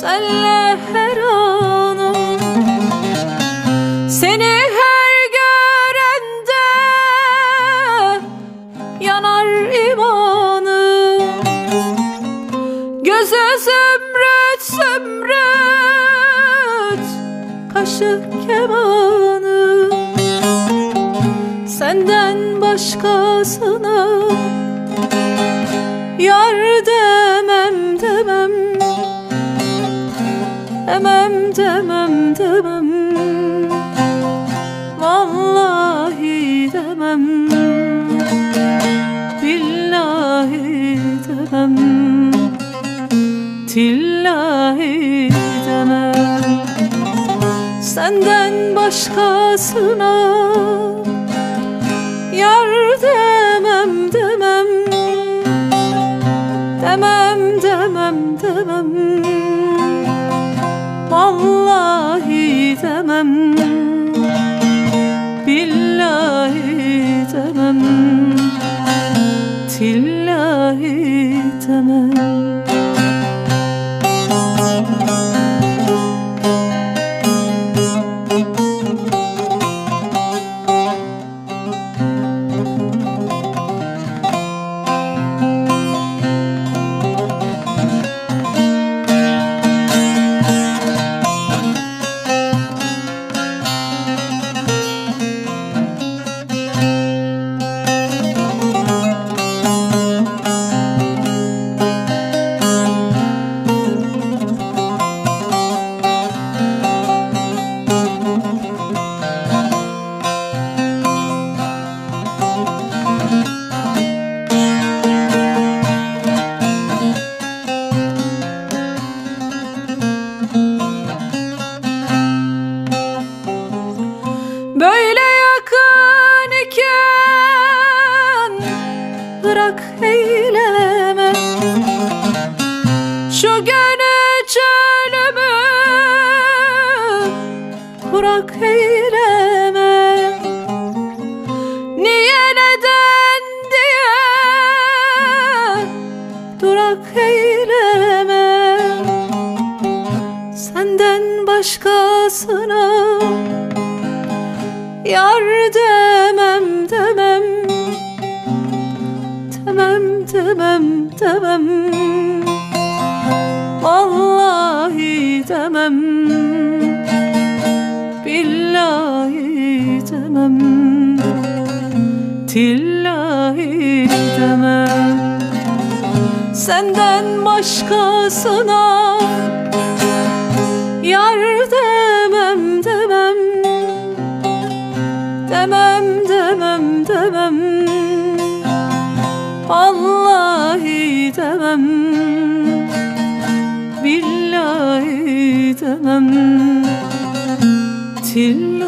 senle her anım Seni her görende yanar imanım Gözü zümrüt zümrüt kaşı kemanım Senden başkasına yardım Demem demem demem. Vallahi demem. Billahi demem. Tillahi demem. Senden başkasına Yar demem demem. Demem demem demem Vallahi eyleme. Şu gönül çölümü Kurak eyleme. Niye neden diye Durak eyleme. Senden başkasına Yar demem demem Demem demem demem Vallahi demem Billahi demem Tillahi demem Senden başkasına demem Billahi demem Tillahi